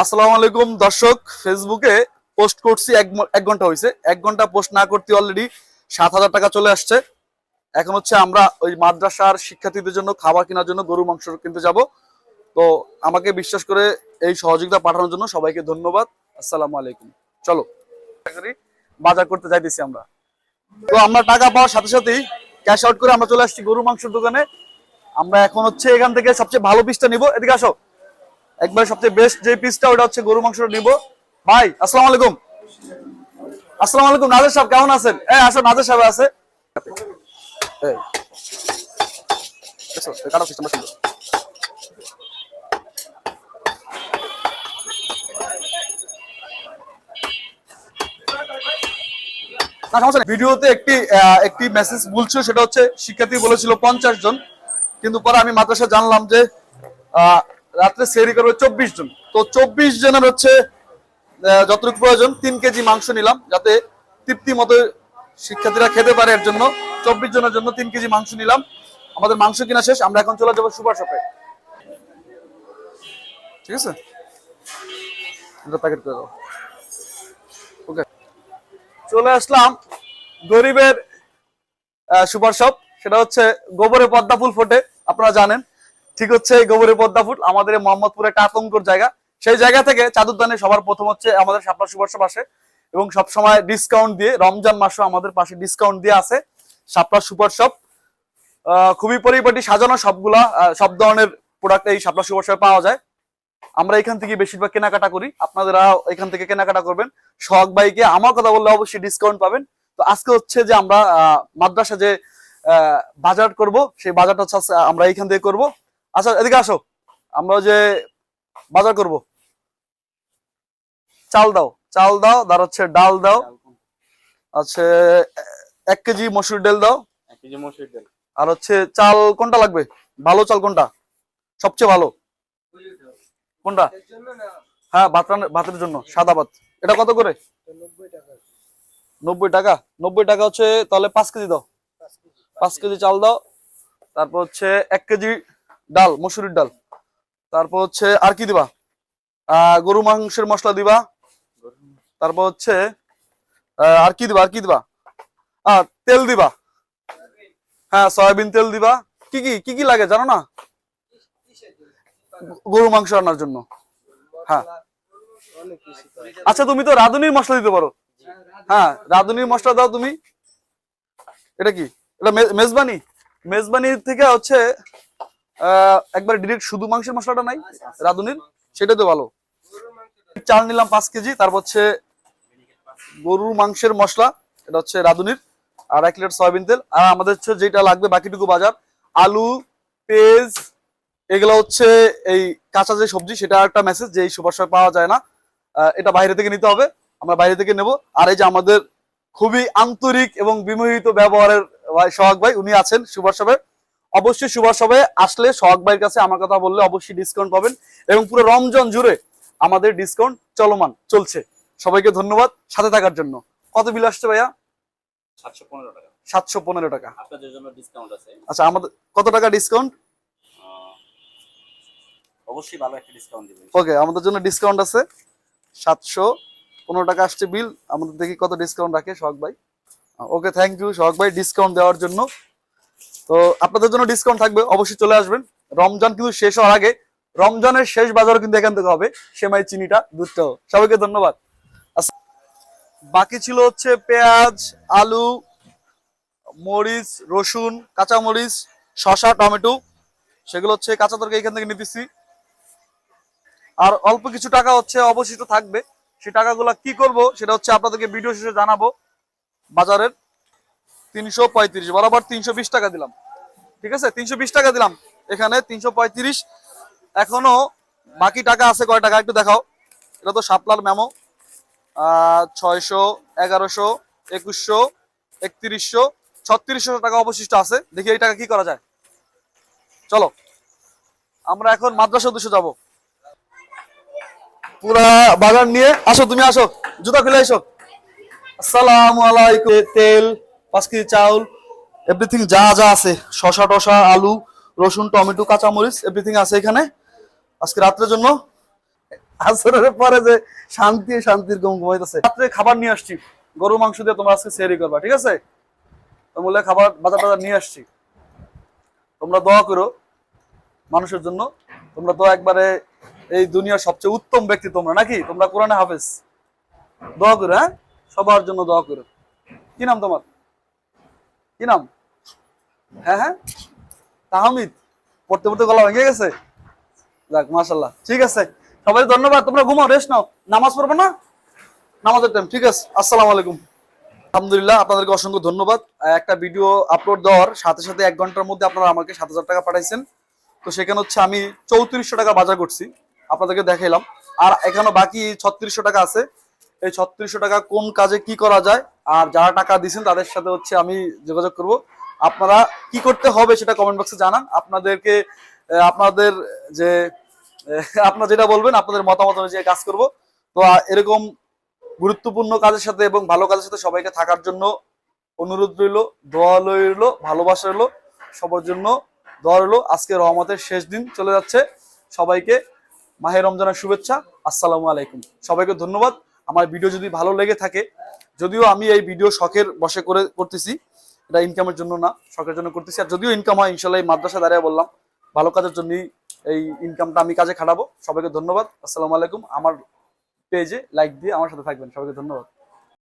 আসসালামু আলাইকুম, দর্শক। ফেসবুকে পোস্ট করছি, এক ঘণ্টা হয়েছে এক ঘণ্টা পোস্ট না করতে অলরেডি সাত হাজার টাকা চলে আসছে। এখন হচ্ছে আমরা ওই মাদ্রাসার শিক্ষার্থীদের জন্য খাবার কেনার জন্য গরু মাংস কিনতে যাব। তো আমাকে বিশ্বাস করে এই সহযোগিতা পাঠানোর জন্য সবাইকে ধন্যবাদ। আসসালামু আলাইকুম। চলো বাজার করতে যাইতেছি আমরা। তো আমরা টাকা পাওয়ার সাথে সাথেই ক্যাশ আউট করে আমরা চলে আসছি গরু মাংসের দোকানে। আমরা এখন হচ্ছে এখান থেকে সবচেয়ে ভালো পিসটা নিব। এদিকে আসো। একবার সবচেয়ে বেস্ট যে পিসটা ওটা হচ্ছে গরু মাংসটা নিব। ভাই, আসসালামু আলাইকুম। আসসালামু আলাইকুম, নাজর সাহেব, কেমন আছেন? এই আসো নাজর সাহেব আছে। ভিডিওতে একটি একটি মেসেজ বলছিল, সেটা হচ্ছে, শিক্ষার্থী বলেছিল পঞ্চাশ জন। কিন্তু পরে আমি মাদ্রাসা জানলাম যে রাত্রে সেরি করবে চব্বিশ জন। তো চব্বিশ জনের হচ্ছে যতটুকু প্রয়োজন, তিন কেজি মাংস নিলাম, যাতে তৃপ্তি মতো শিক্ষার্থীরা খেতে পারে এর জন্য। চব্বিশ জনের জন্য তিন কেজি মাংস নিলাম। আমাদের মাংস কিনা শেষ, আমরা এখন চলে যাব সুপার শপে। ঠিক আছে? প্যাকেট করে দাও। ওকে চলে আসলাম গরিবের সুপার শপ। সেটা হচ্ছে গোবরে পদ্মা ফুল ফোটে, আপনারা জানেন। ঠিক হচ্ছে এই গোবরে পদ্মা ফুল, আমাদের মোহাম্মদপুরে একটা আতঙ্কর জায়গা। সেই জায়গা থেকে চাদুরদানে সবার প্রথম হচ্ছে আমাদের শাপলা সুপার শপ আসে এবং সব সময় ডিসকাউন্ট দিয়ে, রমজান মাসও আমাদের পাশে ডিসকাউন্ট দিয়ে আছে শাপলা সুপার শপ। খুবই পরিপাটি, সাজানো সবগুলা সব ধরনের প্রোডাক্ট এই শাপলা সুপার শপে পাওয়া যায়। আমরা এখান থেকে বেশিরভাগ কেনাকাটা করি। আপনারা এখান থেকে কেনাকাটা করবেন। শখ বাইকে আমার কথা বললে অবশ্যই ডিসকাউন্ট পাবেন। তো আজকে হচ্ছে যে আমরা মাদ্রাসা যে বাজার করব, সেই বাজারটা হচ্ছে আমরা এইখান থেকে করব। আচ্ছা এদিকে আসো। আমরা যে বাজার করব। চাল দাও চাল দাও তার হচ্ছে ডাল দাও। আছে এক কেজি মসুর ডাল দাও। এক কেজি মসুর ডাল। আর হচ্ছে চাল কোনটা লাগবে? ভালো চাল কোনটা? সবচেয়ে ভালো। কোনটা? হ্যাঁ ভাত ভাতের জন্য সাদা ভাত। এটা কত করে? নব্বই টাকা। নব্বই টাকা হচ্ছে তাহলে পাঁচ কেজি দাও। পাঁচ কেজি চাল দাও। তারপর হচ্ছে এক কেজি ডাল, মসুরির ডাল। তারপর হচ্ছে আর কি দিবা? গরু মাংসের মশলা দিবা। তারপর হচ্ছে আর কি দিবা, আর কি দিবা? আহ, তেল দিবা। হ্যাঁ সয়াবিন তেল দিবা। কি কি কি কি লাগে জানো না? গরু মাংস রান্নার জন্য। হ্যাঁ। আচ্ছা তুমি তো রাঁধুনির মশলা দিতে পারো। হ্যাঁ রাঁধুনির মশলা দাও তুমি। এটা কি? এটা মেজবানি। মেজবানি থেকে হচ্ছে একবার ডিরেক্ট শুধু মাংসের মশলাটা নাই, রাঁধুনির সেটা তো ভালো। চাল নিলাম পাঁচ কেজি, তারপর হচ্ছে গরুর মাংসের মশলা, এটা হচ্ছে রাঁধুনির, আর এক লিটার সয়াবিন তেল, আর আমাদের হচ্ছে যেটা লাগবে বাকিটুকু বাজার, আলু, পেঁয়াজ, এগুলো হচ্ছে এই কাঁচা যে সবজি, সেটা একটা মেসেজ যে এই সুপার পাওয়া যায় না। এটা বাইরে থেকে নিতে হবে, আমরা বাইরে থেকে নেব। আর এই যে আমাদের খুবই আন্তরিক এবং বিমোহিত ব্যবহারের সোহাগ ভাই, উনি আছেন সুপার শপে অবশ্যই সুপার শপে আসলে সোহাগ ভাইয়ের কাছে আমার কথা বললে অবশ্যই ডিসকাউন্ট পাবেন এবং পুরো রমজান জুড়ে আমাদের ডিসকাউন্ট চলমান চলছে। সবাইকে ধন্যবাদ সাথে থাকার জন্য। কত বিল আসছে ভাইয়া? সাতশো পনেরো টাকা। সাতশো পনেরো টাকা। আপনাদের জন্য ডিসকাউন্ট আছে। আচ্ছা আমাদের কত টাকা ডিসকাউন্ট অবশ্যই ভালো একটা ডিসকাউন্ট দিবেন। ওকে আমাদের জন্য ডিসকাউন্ট আছে। সাতশো পনেরো টাকা আসছে বিল আমাদের দেখি কত ডিসকাউন্ট রাখে সোহাগ ভাই। ওকে থ্যাংক ইউ সোহাগ ভাই। ডিসকাউন্ট দেওয়ার জন্য তো আপনাদের জন্য ডিসকাউন্ট থাকবে অবশ্যই চলে আসবেন। রমজান কিন্তু শেষ হওয়ার আগে রমজানের শেষ বাজারও কিন্তু এখান থেকে হবে সেমাই চিনিটা দুধটাও সবাইকে ধন্যবাদ। আচ্ছা, বাকি ছিল হচ্ছে পেঁয়াজ আলু মরিচ রসুন কাঁচা মরিচ শসা টমেটো। সেগুলো হচ্ছে কাঁচা তরকারি এখান থেকে নিতেছি। আর অল্প কিছু টাকা হচ্ছে অবশিষ্ট থাকবে। সেই টাকাগুলো কি করব সেটা হচ্ছে আপনাদেরকে ভিডিও শেষে জানাব বাজারের। তিনশো পঁয়ত্রিশ, বরাবর তিনশো বিশ টাকা দিলাম। ঠিক আছে? তিনশো বিশ টাকা দিলাম। এখানে তিনশো পঁয়ত্রিশ। এখনও বাকি টাকা আছে, কয় টাকা একটু দেখাও। এটা তো সাপলার মেমো। ছয়শো, এগারোশো, একুশশো, একত্রিশশো, ছত্রিশশো টাকা অবশিষ্ট আছে। দেখি এই টাকা কি করা যায়। চলো, আমরা এখন মাদ্রাসা উদ্দেশ্যে যাব। পুরা বাগান নিয়ে আসো, তুমি আসো। জুতা খুলে এসো। আসসালামু আলাইকুম। তেল পাঁচ কেজি চাউল এভরিথিং যা যা আছে শশা টশা আলু, রসুন, টমেটো, কাঁচামরিচ এভরিথিং আছে এখানে। আজকে রাত্রের জন্য আসরের পরে যে শান্তি, শান্তির ঘুম ঘুমাইতেছে। রাত্রে খাবার নিয়ে আসছি। গরু মাংস দিয়ে তোমরা আজকে সেরি করবা, ঠিক আছে? তো বলে খাবার বাজার টাজার নিয়ে আসছি। তোমরা দোয়া করো মানুষের জন্য। তোমরা তো একবারে এই দুনিয়ার সবচেয়ে উত্তম ব্যক্তি তোমরা, নাকি? তোমরা কোরআনে হাফেজ। দোয়া করো হ্যাঁ? সবার জন্য দোয়া করো। কি নাম তোমার? কি নাম? হ্যাঁ হ্যাঁ। তাহমিদ, পড়তে পড়তে গলা ভেঙে গেছে? যাক মাশাল্লাহ ঠিক আছে। সবাই ধন্যবাদ, তোমরা ঘুমাও রেস্ট নাও। নামাজ পড়বে না? নামাজের টাইম ঠিক আছে। আসসালামু আলাইকুম। আলহামদুলিল্লাহ, আপনাদেরকে অসংখ্য ধন্যবাদ। একটা ভিডিও আপলোড দেওয়ার সাথে সাথে এক ঘণ্টার মধ্যে আপনারা আমাকে সাত হাজার টাকা পাঠাইছেন। তো সেখানে হচ্ছে আমি চৌত্রিশশো টাকা বাজার করছি। আপনাদেরকে দেখাইলাম। আর এখানে বাকি ছত্রিশশো টাকা আছে। এই ছত্রিশশো টাকা কোন কাজে কি করা যায়? আর যারা টাকা দিয়েছেন, তাদের সাথে হচ্ছে আমি যোগাযোগ করব। আপনারা কি করতে হবে সেটা কমেন্ট বক্সে জানান। আপনাদেরকে আপনাদের যে আপনারা যেটা বলবেন, আপনাদের মতামত অনুযায়ী কাজ করব। তো এরকম গুরুত্বপূর্ণ কাজের সাথে এবং ভালো কাজের সাথে সবাইকে থাকার জন্য অনুরোধ রইল, দোয়া রইল, ভালোবাসা রইল, সবার জন্য দোয়া রইল। আজকে রহমতের শেষ দিন চলে যাচ্ছে। সবাইকে মাহে রমজানের শুভেচ্ছা। আসসালামু আলাইকুম। সবাইকে ধন্যবাদ। আমার ভিডিও যদি ভালো লেগে থাকে, যদিও আমি এই ভিডিও শখের বসে করে করতেছি, এটা ইনকামের জন্য না, শখের জন্য করতেছি। আর যদিও ইনকাম হয়, ইনশাল্লাহ এই মাদ্রাসা দাঁড়িয়ে বললাম, ভালো কাজের জন্যই এই ইনকামটা আমি কাজে খাটাবো। সবাইকে ধন্যবাদ, আসসালামু আলাইকুম। আমার পেজে লাইক দিয়ে আমার সাথে থাকবেন। সবাইকে ধন্যবাদ।